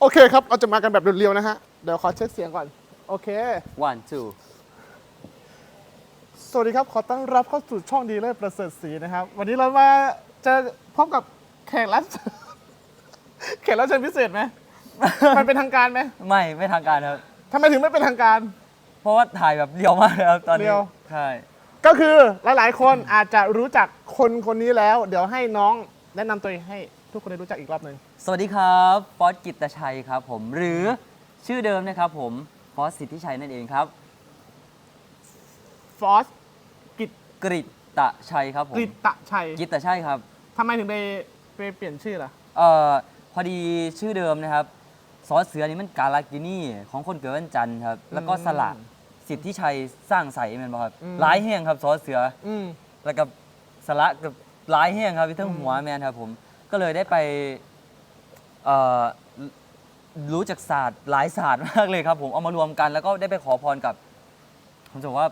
โอเคครับ เราจะมากันแบบเรียวๆนะฮะ เดี๋ยวขอเช็คเสียงก่อน โอเค one two สวัสดีครับ ขอต้อนรับเข้าสู่ช่องดีเลิศประเสริฐศรีนะครับ วันนี้เรามาเจะพบกับแขกรับแขกรับเชิญพิเศษไหม มันเป็นทางการไหมไม่ไม่ทางการครับ ทำไมถึงไม่เป็นทางการ เพราะว่าถ่ายแบบเรียวมากเลยครับตอนนี้เรียว ใช่ก็คือหลายๆ คนอาจจะรู้จักคนคนนี้แล้ว เดี๋ยวให้น้องแนะนำตัวเองให้ทุกคนได้รู้จักอีกรอบหนึ่ง สวัสดีครับฟอสกิตตชัยครับผมหรือชื่อเดิมนะครับผมฟอสสิทธิชัยนั่นเองครับ ฟอสกิตกริตตชัยครับผมกริตตะชัยกิตตชัยครับทำไมถึงไปไปเปลี่ยนชื่อล่ะ เอ่อพอดีชื่อเดิมนะครับซอสเสือนี่มันกาลากินี่ของคนเกิดวันจันทร์ครับแล้วก็สละสิทธิชัยสร้างใสแมันบ่ครับอืม หลายแห้งครับซอสเสือ อืม แล้วก็สละกับหลายแห้งครับที่ทั้งหัวแมนครับผมก็เลยได้ไป เอ่อรู้จักศาสตร์หลายศาสตร์มากเลยครับ ผมเอามารวมกันแล้วก็ได้ไปขอพรกับ ผมจะบอกว่า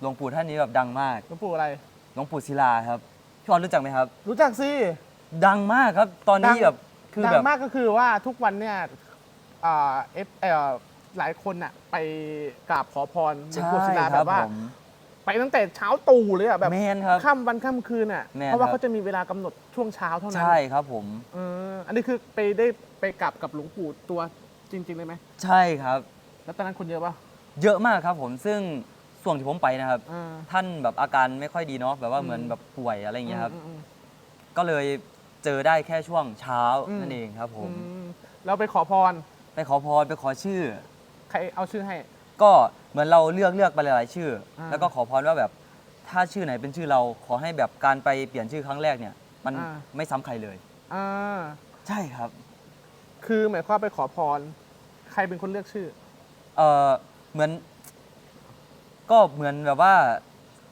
หลวงปู่ท่านนี้แบบดังมากหลวงปู่อะไร หลวงปู่ศิลาครับพี่ออนรู้จักไหมครับ รู้จักสิดังมากครับ ตอนนี้ดังแบบคือดังแบบมากก็คือว่าทุกวันเนี่ยเอ่อเอฟเอ่อหลายคนน่ะไปกราบขอพรหลวงใช่ปู่ศิลาคแบรับบว่าผม ไปตั้งแต่เช้าตู่เลยอะแบบแมนครับ ค่ำวันค่ำคืนอะแม่นเพราะว่าครับเขาจะมีเวลากำหนดช่วงเช้าเท่านั้นใช่ครับผม เอออันนี้คือไปได้ไปกราบกับหลวงปู่ตัวจริง ๆ เลยไหมใช่ครับ แล้วตอนนั้นคนเยอะป่ะเยอะมากครับผมซึ่งส่วนที่ผมไปนะครับ อ่า ท่านแบบอาการไม่ค่อยดีเนาะแบบว่าอืมเหมือนแบบป่วยอะไรอย่างเงี้ยครับอืมอืม ก็เลยเจอได้แค่ช่วงเช้าอืม นั่นเองครับผมอืมเราไปขอพรไปขอพรไปขอชื่อ ใครเอาชื่อให้ ก็เหมือนเราเลือกเลือกไปหลายๆชื่ออาแล้วก็ขอพรว่าแบบถ้าชื่อไหนเป็นชื่อเราขอให้แบบการไปเปลี่ยนชื่อครั้งแรกเนี่ย มันอ่า ไม่ซ้ำใครเลย อ่าใช่ครับคือหมายความไปขอพร ใครเป็นคนเลือกชื่อ เออเหมือน ก็เหมือนแบบว่า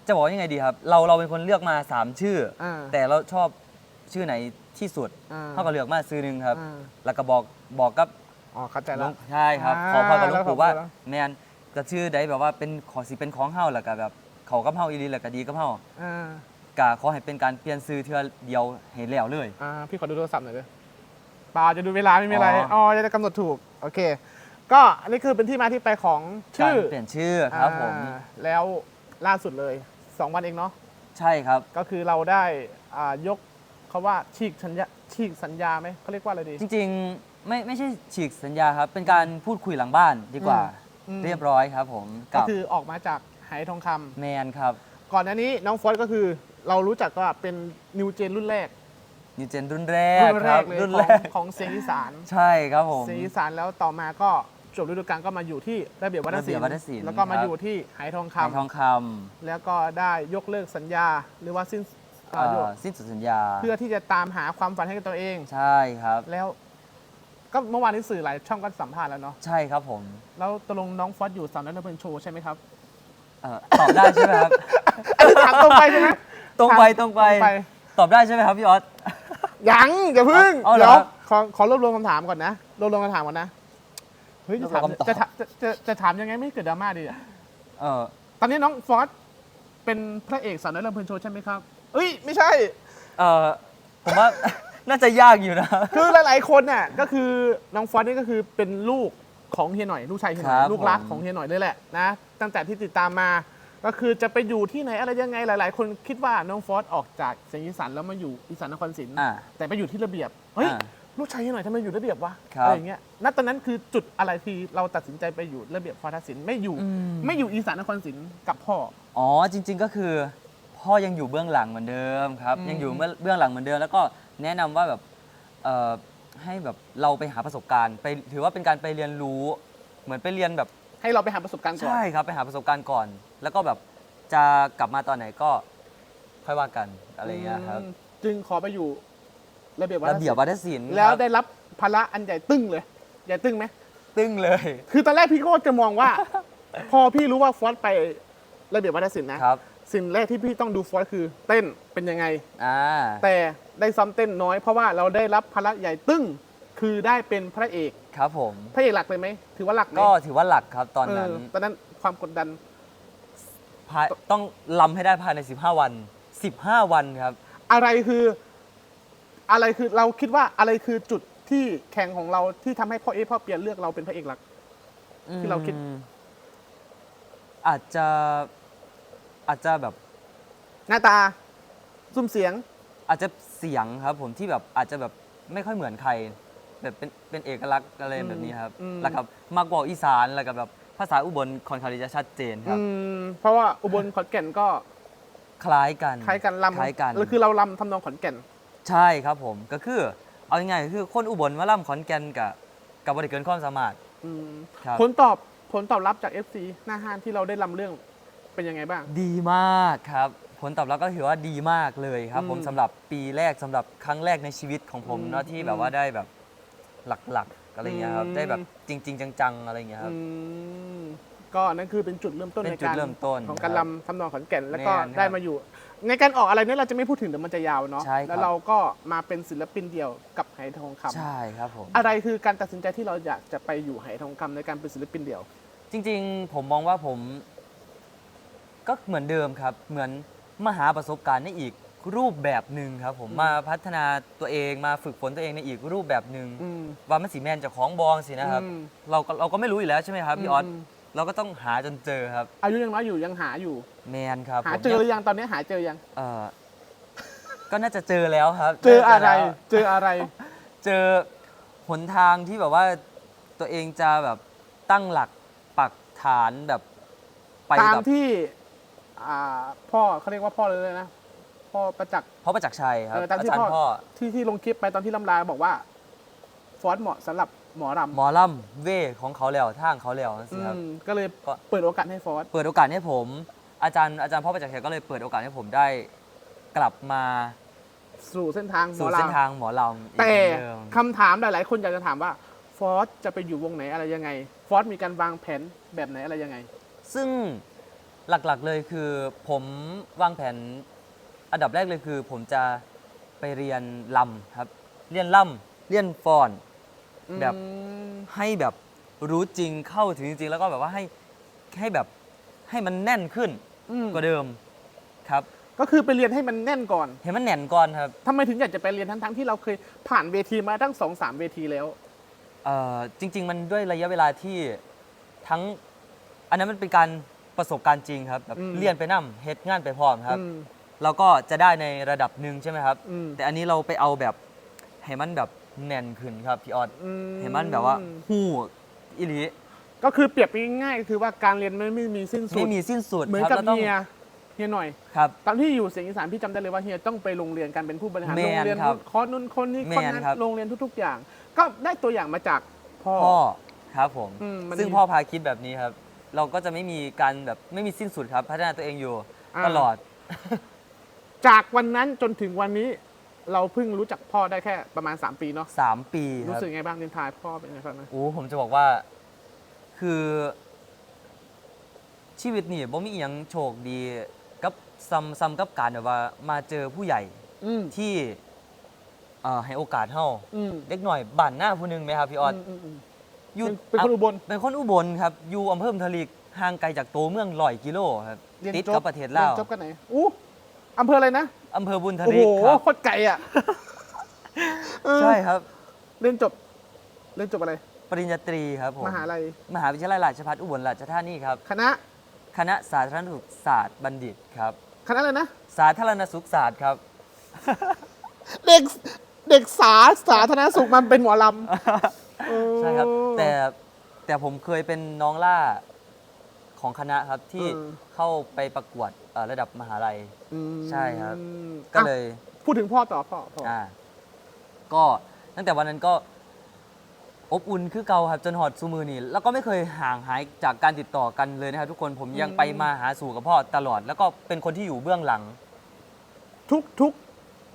จะบอกว่ายังไงดีครับ เราเราเป็นคนเลือกมาสามชื่อออ่าแต่เราชอบชื่อไหนที่สุดอ่าเท่ากับเลือกมาซื้อหนึ่งครับ อ่าแล้วก็บอกบอกกับ อ๋อเข้าใจหลแล้ว วงใช่ครับอ่าขอพรกับหลวงปู่ว่าแล้วขอบคุณแล้ว แมน จะชื่อใดแบบว่าเป็นขอสิเป็นของเฮาแล้วก็แบบเขากับเฮาอีหลีแล้วก็ดีกับเฮาอ่า ก็ขอให้เป็นการเปลี่ยนซื้อเทื่อเดียวให้แล้วเลย อ่าพี่ขอดูโทรศัพท์หน่อยด้วยเปล่าจะดูเวลาไม่มีอะไร อ๋ออ๋ อ๋อจะได้กำหนดถูก โอเค ก็อันนี้คือเป็นที่มาที่ไปของกาชื่รอเปลี่ยนชื่อครับผม อ่าแล้วล่าสุดเลย 2 วันเองเนาะ ใช่ครับ ก็คือเราได้อ่ายกเขาว่าฉีกสัญญาฉีกสัญญาไหมเขาเรียกว่าอะไรดี จริงๆ ไม่ไม่ใช่ฉีกสัญญาครับ เป็นการพูดคุยหลังบ้านดีกว่า อืม เรียบร้อยครับผมก็กับคือออกมาจากไหทองคำแมนครับก่อนหน้านี้น้องฟอสก็คือเรารู้จักว่าเป็นนิวเจนรุ่นแรกนิวเจนรุ่นแรกรุ่นคแรรับกเลยรุ่นขแรองกของเสียงอีสาน ใช่ครับผม เสียงอีสานแล้วต่อมาก็จบฤดูกาลก็มาอยู่ที่ระเบียบวัฒนศิลระเบียบวัฒนศิลป์ป์แล้วก็มาครับ อยู่ที่ไหทองคำไทยทองคแล้วก็ได้ยกเลิกสัญญาหรือว่าสิ้นำอ่าเอ่ยกอสิ้นสุดสัญญาเพื่อที่จะตามหาความฝันให้กับตัวเอง ใช่ครับ แล้ว ก็เมื่อวานนี้สื่อหลายช่องก็สัมภาษณ์แล้วเนาะใช่ครับผมแล้วตกลงน้องฟอสอยู่สามนักดนตรีโชว์ใช่ไหมครับเอ่อตอบได้ใช่ไหมครับอันนี้ถามตรงไปใช่ไหมตรงไปถามตรงไปไป ตอบได้ใช่ไหมครับพี่ออส ยังอย่าเพึ่งเอาเหรอเดี๋ยวครับขอขอรวบรวมคำถามก่อนนะรวบรวมคำถามก่อนนะเฮ้ยจะถามรวบรวมคำตอบ จะถามจะจะจะถามยังไงไม่ให้เกิดดราม่าดีอะเออตอนนี้น้องฟอสเป็นพระเอกสาวน้อยลำเพลินโชว์ใช่ไหมครับเอ้ยไม่ใช่ เออผมว่า น่าจะยากอยู่นะ คือหลาย ๆ คนน่ะก็คือน้องฟอสนี่ก็คือเป็นลูกของเฮียหน่อยลูกชายเฮียหน่อยครับลูกรักผม ของเฮียหน่อยเลยแหละนะตั้งแต่ที่ติดตามมา ก็คือจะไปอยู่ที่ไหนอะไรยังไงหลาย ๆ คนคิดว่าน้องฟอสออกจากเสียงอีสานแล้วมาอยู่อีสานนครศรีอ่า แต่ไปอยู่ที่ระเบียบเฮ้ยอ่าลูกชายเฮียหน่อยทำไมอยู่ระเบียบวะครับ อะไรอย่างเงี้ยณตอนนั้นคือจุดอะไรที่เราตัดสินใจไปอยู่ระเบียบฟอทัศศิลป์ไม่อยู่อืมไม่อยู่อีสานนครศรีกับพ่อ อ๋อจริง ๆก็คือ พ่อยังอยู่เบื้องหลังเหมือนเดิมครับอืมยังอยู่เบื้องหลังเหมือนเดิม แล้วก็ แนะนำว่าแบบเอ่อให้แบบเราไปหาประสบการณ์ไปถือว่าเป็นการไปเรียนรู้ เหมือนไปเรียนแบบ ให้เราไปหาประสบการณ์ก่อนใช่ครับไปหาประสบการณ์ก่อน แล้วก็แบบจะกลับมาตอนไหนก็ค่อยว่ากันอะไรอย่างเงี้ยครับอืมจึงขอไปอยู่ระเบียบวัฒระนศิเบียบลป์วัฒนศิลป์แล้วครับได้รับภาระอันใหญ่ตึ้งเลย ใหญ่ตึ้งไหม ตึ้งเลย คือตอนแรกพี่ก็จะมองว่า พอพี่รู้ว่าฟอสไประเบียบวัฒนศิลป์นะ ครับ สิ่งแรกที่พี่ต้องดูฟอสคือเต้นเป็นยังไง อ่า แต่ได้ซ้อมเต้นน้อยเพราะว่าเราได้รับภาระใหญ่ตึ้ง คือได้เป็นพระเอก ครับผม พระเอกหลักเลยไหม ถือว่าหลักไหมก็ถือว่าหลักครับตอนนั้นเตอนนั้นความกดดันภายต้องลำให้ได้ภายใน 15 วัน 15 วันครับ อะไรคืออะไรคือเราคิดว่าอะไรคือจุดที่ที่แข่งของเราที่ทำให้พ่อเอพ่อเปลี่ยนเลือกเราเป็นพระเอกหลัก ที่เราคิด อืมอาจจะ อาจจะแบบหน้าตาซุ้มเสียง อาจจะเสียงครับผมที่แบบอาจจะแบบไม่ค่อยเหมือนใคร แบบเป็นเป็นเอกลักษณ์อะไรอืมแบบนี้ครับอืม แล้วครับมากกว่าอีสานแล้วก็แบบภาษาอุบลคอนคาริจะชัดเจนครับ อืมเพราะว่าอุบลขอนแก่นก็คล้ายกันคล้ายกันลำคล้ายกัน แล้วคือเราลำทำนองขอนแก่น ใช่ครับผมก็คือเอาง่ายๆคือคนอุบลมาล่ำขอนแก่นกับกับบริเกินความสามารถ อืมครับ ผลตอบผลตอบรับจาก FC หน้าห้านที่เราได้ลำเรื่อง เป็นยังไงบ้าง ดีมากครับ ผลตอบรับก็ถือว่าดีมากเลยครับอืมผมสำหรับปีแรกสำหรับครั้งแรกในชีวิตของผมอืมเนาะที่แบบว่าได้แบบหลักๆอะไรเงี้ยครับอืม ได้แบบจริง ๆ จังๆอะไรเงี้ยครับ อืมก็นั่นคือเป็นจุดเริ่มต้นเป็นในจุดการเริ่มต้นของการครับลำทำนองขอนแก่นแล้วก็แม่นครับได้มาอยู่ ในการออกอะไรเนี่ยเราจะไม่พูดถึงเดี๋ยวมันจะยาวเนาะใช่ครับ แล้วเราก็มาเป็นศิลปินเดี่ยวกับไหทองคำใช่ครับผม อะไรคือการตัดสินใจที่เราอยากจะไปอยู่ไหทองคำในการเป็นศิลปินเดี่ยว จริงๆ ผมมองว่าผม ก็เหมือนเดิมครับ เหมือนมาหาประสบการณ์ในอีกรูปแบบหนึ่งครับผมอืมมาพัฒนาตัวเองมาฝึกฝนตัวเองในอีกรูปแบบหนึ่งอืม ว่ามันสีแมนจากของบองสินะครับ อืม เราก็เราก็ไม่รู้อยู่แล้วใช่ไหมครับพี่ออสมเราก็ต้องหาจนเจอครับ อายุยังน้อยอยู่ยังหาอยู่ แมนครับหาผมเจอหรือยังตอนนี้หาเจอยัง เออก็น่าจะเจอแล้วครับเจออะไร น่าจแล้วเจออะไร เจอหนทางที่แบบว่าตัวเองจะแบบตั้งหลักปักฐานแบบไปตามกับที่ อ่าพ่อเขาเรียกว่าพ่อเลยนะ พ่อประจักษ์ พ่อประจักษ์ชัยครับเออตามที่อาจารย์พ่พ่ออที่ที่ลงคลิปไปตอนที่ลำลาบอกว่า ฟอนต์เหมาะสำหรับหมอรำหมอล่ำเว่ของเขาแล้วทางเขาแล้วอืสิครับ มก็เลยก็ เปิดโอกาสให้ฟอส เปิดโอกาสให้ผม อาจารย์อาจารย์พ่อประจักษ์ชัยก็เลยเปิดโอกาสให้ผมได้ กลับมาสู่เส้นทางหมสู่อเส้นรำทางหมอลำอีกแต่เหมือนเดิมคำถามหลาย ๆ คนอยากจะถามว่าฟอสจะไปอยู่วงไหนอะไรยังไง ฟอสมีการวางแผนแบบไหนอะไรยังไง ซึ่ง หลักๆเลยคือผมวางแผนอันดับแรกเลยคือ ผมจะไปเรียนลำครับ เรียนล่ำเรียนฟอน แบบอืมให้แบบรู้จริงเข้าถึงจริงๆแล้วก็แบบว่าให้ให้แบบให้มันแน่นขึ้นอืมกว่าเดิมครับก็คือไปเรียนให้มันแน่นก่อนเห็นมันแน่นก่อนครับทำไมถึงอยากจะไปเรียนทั้งๆที่เราเคยผ่านเวทีมาตั้งสองสามเวทีแล้ว เอ่อจริง ๆ มันด้วยระยะเวลาที่ทั้ง อันนั้นมันเป็นการ ประสบการณ์จริงครับแบบอืม เรียนไปนั่เฮ็ดงานไปพร้อมครับ อืม เราก็จะได้ในระดับหนึ่งใช่ไหมครับ อืม แต่อันนี้เราไปเอาแบบให้มันแบบแน่นขึ้นครับพี่ออดอืให้มันแบบว่าหู้อิลีก็คือเปรียบง่ายๆคือว่าการเรียนไม่ไม่มีสิ้นสุดไม่มีสิ้นสุดเหมือนครับกับแล้วต้องเฮียเฮียหน่อย ครับ ตอนที่อยู่เสียงอีสานพี่จำได้เลยว่าเฮียต้องไปโรงเรียนการเป็นผู้บริหารแม่โรงนเรียนครับคอร์สนู้นคนนี้แม่คนนนั้นครับ โรงเรียนทุก ๆ อย่าง ก็ได้ตัวอย่างมาจากพ่อ พ่อครับผม อืมมัน ซึ่งดีพ่อพาคิดแบบนี้ครับ เราก็จะไม่มีการแบบไม่มีสิ้นสุดครับ พัฒนาตัวเองอยู่อ่า ตลอด จากวันนั้นจนถึงวันนี้ เราเพิ่งรู้จักพ่อได้แค่ประมาณ 3 ปีเนาะ3 ปีครู้รับสึกไงบ้างเรียนทายพ่อเป็นไงบ้างนะโอ้ผมจะบอกว่า คือ ชีวิตนี่บ่มีอหยังโชคดี กับซ้ำซ้ำกับการแบบว่า มาเจอผู้ใหญ่อืมที่เอ่อให้โอกาสเฮาอืมเด็กหน่อยบ้านหน้าผู้หนึงไหมครับพี่ออดมมม อยู่เป็นเป็นคนอุบลเป็นคนอุบลครับอยู่อำเภอมทลีกห่างไกลจากตัวเมืองร้อยกิโลครับเรียนติดจบกับประเทศลาวรียนจบกันไหนอู้อำเภออะไรนะอำเภอบุญทโอ้ลีโหกครับโคตรไกลอะเออใช่ครับ เรียนจบเรียนจบอะไร ปริญญาตรีครับผมมหาลัยมหาวิทยาลัยราชภัฏอุบลราชธานีครับ คณะคณะสาธารณสุขศาสตร์บัณฑิตครับ คณะอะไรนะ สาธารณสุขศาสตร์ครับ เด็กเด็กสาสาธารณสุขมันเป็นหมอลำเออใช่ครับ แต่แต่ผมเคยเป็นน้องล่าของคณะครับที่เออเข้าไปประกวดเอ่อระดับมหาลัย อืมใช่ครับ ก็อะเลยพูดถึงพ่อต่อพ่อพ่อออ่า ก็ตั้งแต่วันนั้นก็อบอุ่นคือเก่าครับจนหอดซูมือนี่แล้วก็ไม่เคยห่างหายจากการติดต่อกันเลยนะครับ ทุกคนผมยังไปมาหาสู่กับพ่อตลอด แล้วก็เป็นคนที่อยู่เบื้องหลัง ทุกทุก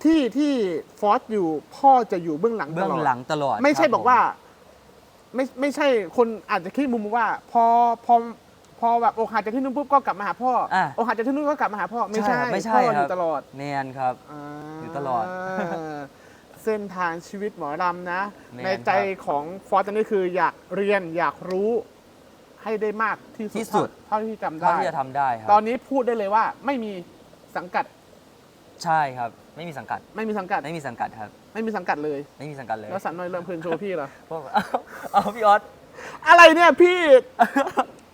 ที่ที่ฟอสอยู่พ่อจะอยู่เบื้องหลังตเบื้องลอดหลังตลอดไม่ใช่ครับบอกว่า ไม่ไม่ใช่คนอาจจะคิดมุมว่า พอพอพอแบบอกหักจากที่นู่นปุ๊บก็กลับมาหาพ่ออะอกหักจากที่นู่นก็กลับมาหาพ่อไม่ใช่ใช่ครับไม่ใช่พ่ออครัยู่บตลอดแมนครับาอยู่ตลอดเส้นทางชีวิตหมอรำนะ แม่นในใจของฟอสตอนนี้คืออยากเรียนอยากรู้ให้ได้มากที่ที่สุสุดดเท่าที่จำเท่าได้ ที่จะทำได้ครัตอนนี้พูดได้เลยว่าไม่มีสังกัดใช่ครับ ไม่มีสังกัด ไม่มีสังกัด ไม่มีสังกัดครับ ไม่มีสังกัดเลย ไม่มีสังกัดเลยแล้วสันน้อยเริ่มเพลินโชว์พี่เหรอ พวกเอาเอาพี่ออสอะไรเนี่ยพี่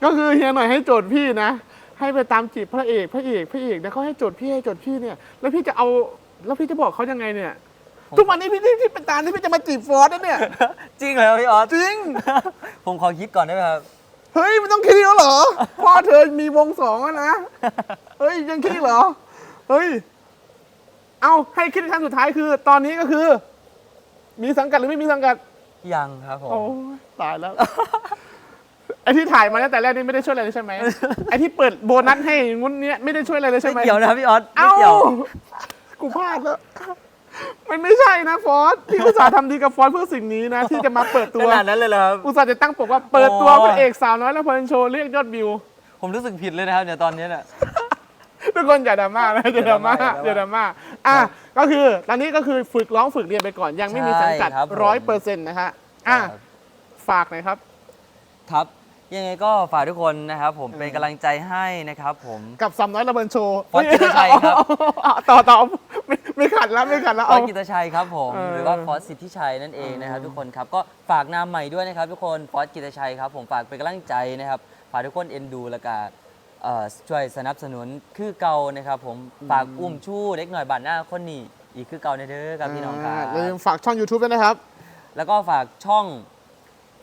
ก็คือเฮียหน่อยให้โจทย์พี่นะ ให้ไปตามจีบพระเอกพระเอกพระเอกแล้วเขาให้โจทย์พี่ให้โจทย์พี่เนี่ย แล้วพี่จะเอาแล้วพี่จะบอกเขายังไงเนี่ย ทุกวันนี้พี่ที่พี่เป็นตามที่พี่จะมาจีบฟอสนะเนี่ย จริงเหรอพี่ออสจริง ผมขอคิดก่อนได้ไหมครับ เฮ้ยมันต้องคิดแล้วเหรอพ่อเธอมีวงสองแล้วนะ เฮ้ยยังคิดเหรอ เฮ้ย เอาให้คิดครั้งสุดท้ายคือ ตอนนี้ก็คือ มีสังกัดหรือไม่มีสังกัด ยังครับผม โอ้ยตายแล้ว ไอที่ถ่ายมาตั้งแต่แรกนี่ไม่ได้ช่วยอะไรเลยใช่ไหม ไอที่เปิดโบนัสให้งุ้นเนี้ยไม่ได้ช่วยอะไรเลยใช่ไหมไม่เกี่ยวนะครับพี่ออสไม่เอ้าเกี่ยวกูพลาดแล้ว มันไม่ใช่นะฟอสพี่อุตส่าห์ทำดีกับฟอสเพื่อสิ่งนี้นะ ที่จะมาเปิดขตัวนาดนั้นเลยเหรอครับ อุตส่าห์จะตั้งปกว่าเปิดตัวอ๋อพระเอกสาวน้อยแล้วเพลินโชว์เรียกยอดวิว ผมรู้สึกผิดเลยนะครับเนี่ยตอนนี้เนี่ย ทุกคนอย่าดราม่านะอย่าดราม่าอย่าอย่าดดราราม่าม่าอะก็คือตอนนี้ก็คือฝึกร้องฝึกเรียนไปก่อนยังไม่มีสังกัดใช่ครับผม ร้อยเปอร์เซ็นต์นะฮะอะฝากหน่อยครับ ครับยังไงก็ฝากทุกคนนะครับผมเป็นกำลังใจให้นะครับผม กับสามน้อยระเบิดโชว์เฮ้ฟอสกิตติชัยครับเอาต่อต่อไม่ไม่ขัดแล้วไม่ขัดแล้วฟอเอา สกิตชัยครับผมเออหรือว่าฟอสสิทธิชัยนั่นเองนะครับ ทุกคนครับก็ฝากนามใหม่ด้วยนะครับ ทุกคนฟอสกิตชัยครับผมฝากเป็นกำลังใจนะครับฝากทุกคนเอ็นดูแล้วก็ เอ่อช่วยสนับสนุนคือเก่านะครับผมฝากอุ้มชู้เล็กหน่อยบาดหน้าคนนี้อีกคือเก่าในเด้อครับพี่น้องครัาบ อย่าลืมฝากช่อง YouTube ด้วยนะครับแล้วก็ฝากช่อง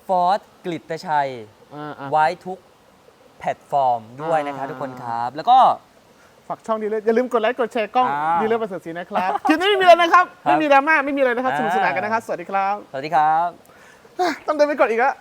ฟอสกลิตชัย อ่าอะไว้ทุกแพลตฟอร์มด้วยนะครับอ่า ทุกคนครับ แล้วก็ ฝากช่องดีเลยอย่าลืมกดไลค์กดแชร์กล้องอ่า ดีเลยประเสริฐศรีนะครับคลิปนี้ไม่มีอะไรนะครับครับไม่มีดราม่าไม่มีอะไรนะครับอ่าสนุกสนานกันนะครับสวัสดีครับ สวัสดีครับ ต้องเดินไปกดอีกแล้ว